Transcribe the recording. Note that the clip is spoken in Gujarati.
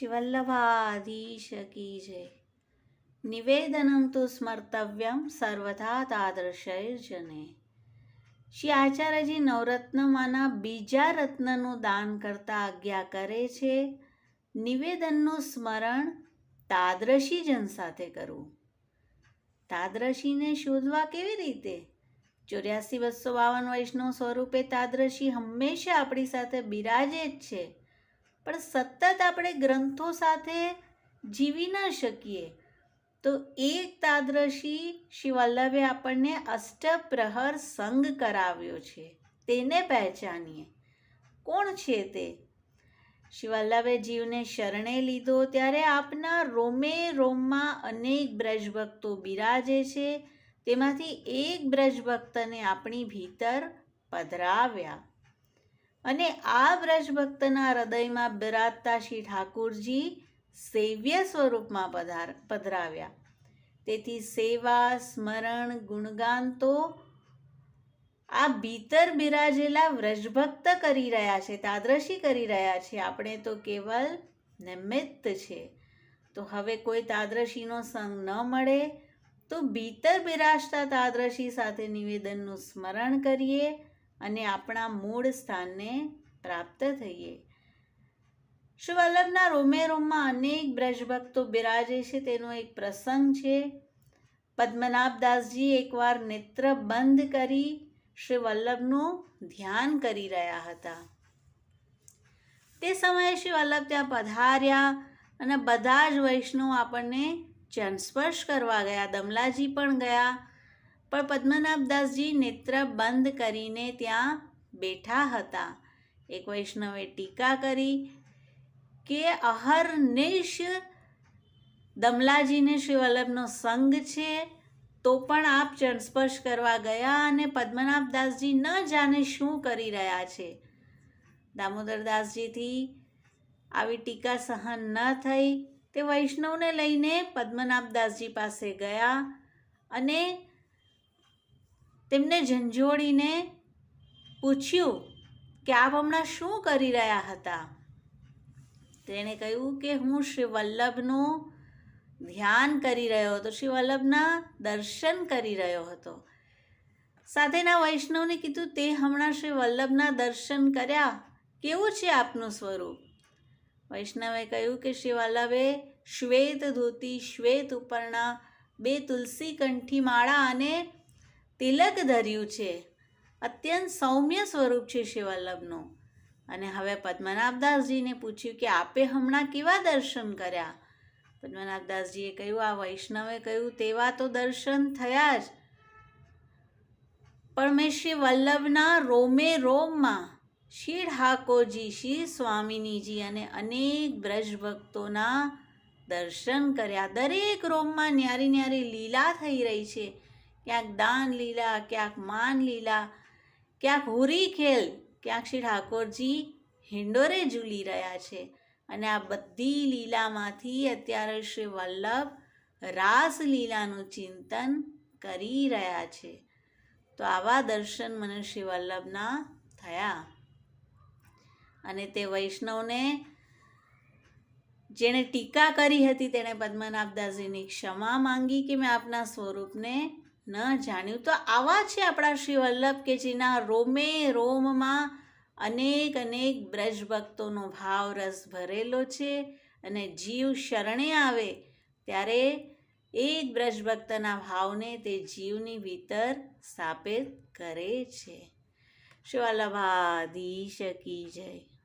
શિવલ્લભાધીશ કી જય નિવેદનમ તો સ્મર્તવ્યમ સર્વથા તાદૃશૈર્જને શ્રી આચાર્યજી નવરત્નમાંના બીજા રત્નનું દાન કરતા આજ્ઞા કરે છે નિવેદનનું સ્મરણ તાદ્રશીજન સાથે કરવું તાદ્રશીને શોધવા કેવી રીતે? ચોર્યાસી બસો બાવન વૈષ્ણવ સ્વરૂપે તાદ્રશી હંમેશા આપણી સાથે બિરાજે જ છે। પણ સતત આપણે ગ્રંથો સાથે જીવી ન શકીએ. તો એક તાદ્રશી શ્રી આપણને અષ્ટપ્રહર સંગ કરાવ્યો છે. તેને પહેચાનીએ. કોણ છે તે? શ્રી વલ્લભે જીવને શરણે લીધો ત્યારે આપના રોમે રોમમાં અનેક બ્રજભક્તો બિરાજે છે. તેમાંથી એક બ્રજભક્તને આપણી ભીતર પધરાવ્યા. અને આ વ્રજભક્તના હૃદયમાં બિરાજતા શ્રી ઠાકુરજી સેવ્ય સ્વરૂપમાં પધાર, પધરાવ્યા. તેથી સેવા, સ્મરણ ગુણગાન તો આ ભીતર બિરાજેલા વ્રજભક્ત કરી રહ્યા છે, તાદ્રશી કરી રહ્યા છે. આપણે તો કેવલ નિમિત્ત છે. તો હવે કોઈ તાદ્રશીનો સંગ ન મળે તો ભીતર બિરાજતા તાદ્રશી સાથે નિવેદનનું સ્મરણ કરીએ. અને આપણા મૂળ સ્થાનને પ્રાપ્ત થઈએ. શ્રી વલ્લભના રોમે રોમમાં અનેક બ્રજભક્તો બિરાજે છે, તેનો એક પ્રસંગ છે. પદ્મનાભદાસજી એકવાર નેત્ર બંધ કરી શ્રી વલ્લભનું ધ્યાન કરી રહ્યા હતા. તે સમયે શ્રી વલ્લભ ત્યાં પધાર્યા અને બધા જ વૈષ્ણવ આપણને ચરણસ્પર્શ કરવા ગયા. દમલાજી પણ ગયા. પણ પદ્મનાભદાસજી નેત્ર બંધ કરીને ત્યાં બેઠા હતા. એક વૈષ્ણવે ટીકા કરી કે અહર્નિશ દમલાજીને શ્રી વલ્લભનો સંગ છે, તો પણ આપ ચરણસ્પર્શ કરવા ગયા અને પદ્મનાભદાસજી ન જાણે શું કરી રહ્યા છે. દામોદરદાસજીથી આવી ટીકા સહન ન થઈ. તે વૈષ્ણવને લઈને પદ્મનાભદાસજી પાસે ગયા અને તેમને ઝંઝોડીને પૂછ્યું કે આપ હમણાં શું કરી રહ્યા હતા? તેણે કહ્યું કે હું શ્રી વલ્લભનું ધ્યાન કરી રહ્યો હતો શ્રી વલ્લભના દર્શન કરી રહ્યો હતો. સાથેના વૈષ્ણવને કીધું, તે હમણાં શ્રી વલ્લભના દર્શન કર્યા. કેવું છે આપનું સ્વરૂપ? વૈષ્ણવે કહ્યું કે શ્રી વલ્લભે શ્વેત ધોતી શ્વેત ઉપરના બે તુલસી કંઠી માળા અને તિલક ધર્યું છે. અત્યંત સૌમ્ય સ્વરૂપ છે શ્રી વલ્લભનું અને હવે પદ્મનાભદાસજીને પૂછ્યું કે આપે હમણાં કેવા દર્શન કર્યા? પદ્મનાભદાસજીએ કહ્યું, આ વૈષ્ણવે કહ્યું, તેવા તો દર્શન થયા જ. પણ મેં શ્રી વલ્લભના રોમે રોમમાં શ્રી ઠાકોરજી શ્રી સ્વામિનીજી અને અનેક બ્રજભક્તોના દર્શન કર્યા. દરેક રોમમાં ન્યારી ન્યારી લીલા થઈ રહી છે. ક્યાંક દાન લીલા, ક્યાંક માન લીલા, ક્યાંક હોરી ખેલ, ક્યાંક શ્રી ઠાકોરજી હિંડોરે ઝૂલી રહ્યા છે. અને આ બધી લીલામાંથી અત્યારે શ્રી વલ્લભ રાસલીલાનું ચિંતન કરી રહ્યા છે. તો આવા દર્શન મને શ્રી વલ્લભના થયા. અને તે વૈષ્ણવને જેણે ટીકા કરી હતી, તેણે પદ્મનાભદાસજીની ક્ષમા માંગી કે મેં આપના સ્વરૂપને ન જાણ્યું. તો આવા છે આપણા શ્રી વલ્લભ કે જેના રોમે રોમમાં અનેક અનેક બ્રજભક્તોનો ભાવ રસ ભરેલો છે અને જીવ શરણે આવે, ત્યારે એક બ્રજભક્તના ભાવને તે જીવની ભીતર સ્થાપિત કરે છે. શિવાલભાધીશ શકી જય.